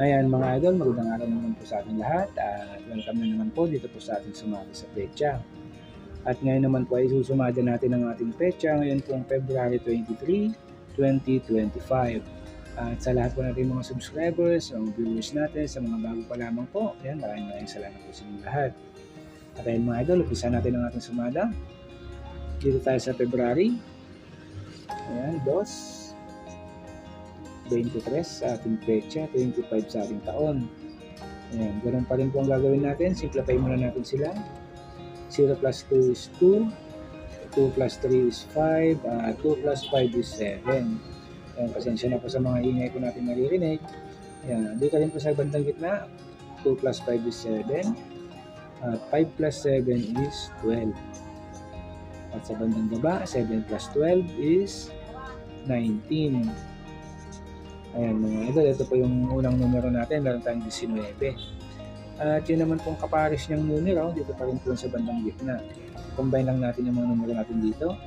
Ayan mga idol, magandang araw naman po sa ating lahat at welcome na naman po dito po sa ating sumali sa pecha. At ngayon naman po ay susumada natin ang ating pecha ngayon pong February 23, 2025. At sa lahat po natin mga subscribers o viewers natin, sa mga bago pa lamang po, ayan, maraming maraming salamat po sa inyong lahat. At ayun mga idol, umpisa natin ang ating sumada. Dito tayo sa February. Ayan, dos. 23 sa ating pecha, 25 sa ating taon. Ayan, ganun pa rin po ang gagawin natin. Simplify muna natin sila. 0 plus 2 is 2. 2 plus 3 is 5. Uh, 2 plus 5 is 7. Ayan, pasensya na po sa mga ingay ko natin naririnig. Ayan, dito rin po sa bandang gitna. 2 plus 5 is 7. At 5 plus 7 is 12. At sa bandang baba, 7 plus 12 is 19. Ayan mga idol, ito po yung unang numero natin, meron tayong 19. At yun naman pong kapares niyang numero, dito pa rin po sa bandang gitna. Combine lang natin yung mga numero natin dito.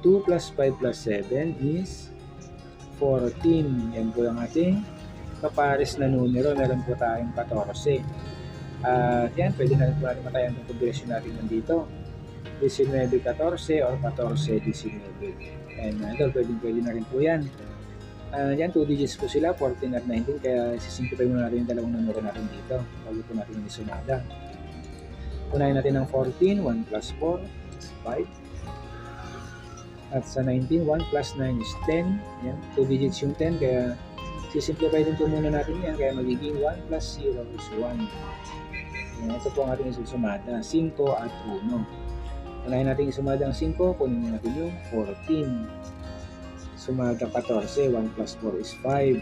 2 plus 5 plus 7 is 14. Yan po yung ating kapares na numero, meron po tayong 14. At yan, pwede na rin po natin matayan ng combination natin nandito. 19-14 or 14-19. Ayan mga idol, pwede, pwede na rin po yan. Uh, yan, 2 digits po sila, 14 at 19, kaya sisimplify muna natin yung dalawang numero natin dito bago po natin yung isumada. Unahin natin ng 14, 1 plus 4 is 5. At sa 19, 1 plus 9 is 10. Yan, 2 digits yung 10, kaya sisimplify din po muna natin yan, kaya magiging 1 plus 0 is 1. Yan, ito po ang ating isusumada, 5 at 1. Unahin natin isumada ang 5, kunin natin yung 14 sumada 14, 1 plus 4 is 5.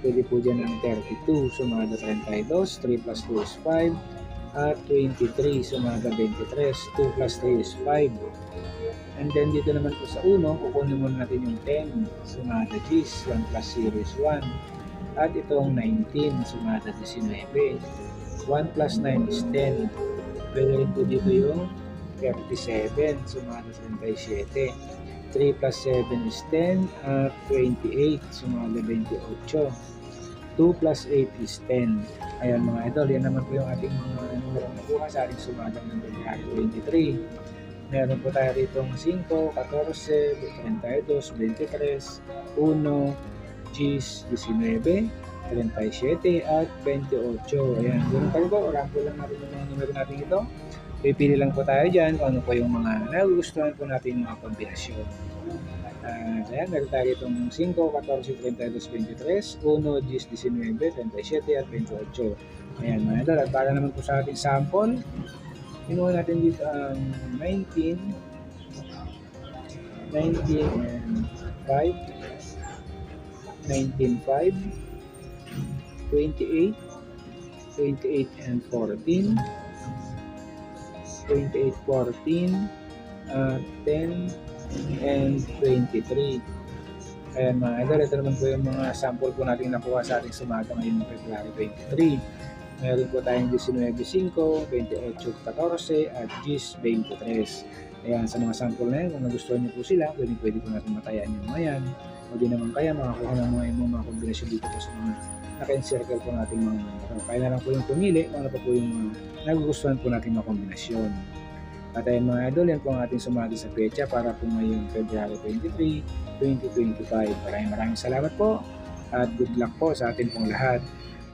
Pwede po dyan ang 32, sumada 32, 3 plus 2 is 5. At 23, sumada 23, 2 plus 3 is 5. And then dito naman po sa 1, kukunin muna natin yung 10, sumada G's, 1 plus 0 is 1. At itong 19, sumada 19. 1 plus 9 is 10. Pwede rin po dito yung 37, sumada 37. 3 plus 7 is 10 at 28 sumali 28 2 plus 8 is 10 ayan mga idol yan naman po yung ating mga numero nakuha sa ating sumadang ng February 23 meron po tayo rito 5, 14, 32, 23 1, G's 19 37 at 28 ayan ganun rin po? Rampo lang natin yung mga numero natin ito Pipili lang po tayo dyan kung ano po yung mga nagugustuhan po natin mga kombinasyon. Uh, ayan, meron tayo itong 5, 14, 32, 23, 1, 10, 19, 37 at 28. Ayan mga idol, at para naman po sa ating sample, pinuha natin dito ang um, 19, 19 and 5, 19, 5, 28, 28 and 14, 28, 14, uh, 10, and 23. Ayan mga idol, ito naman po yung mga sample po natin nakuha sa ating sumaga ngayon ng February 23. Meron po tayong 19.5, 28.14 at 10.23. Ayan, sa mga sample na yun, kung nagustuhan niyo po sila, pwede pwede po natin matayaan yung mga yan. O di naman kaya makakuha ng mga yung mga kombinasyon dito po sa mga naka-encircle po natin mga numero. Kaya na lang po yung pumili, ano pa po yung nagugustuhan po natin mga kombinasyon. At ayun mga idol, yan po ang ating sumali sa pecha para po ngayong February 23, 2025. Maraming maraming salamat po at good luck po sa atin pong lahat.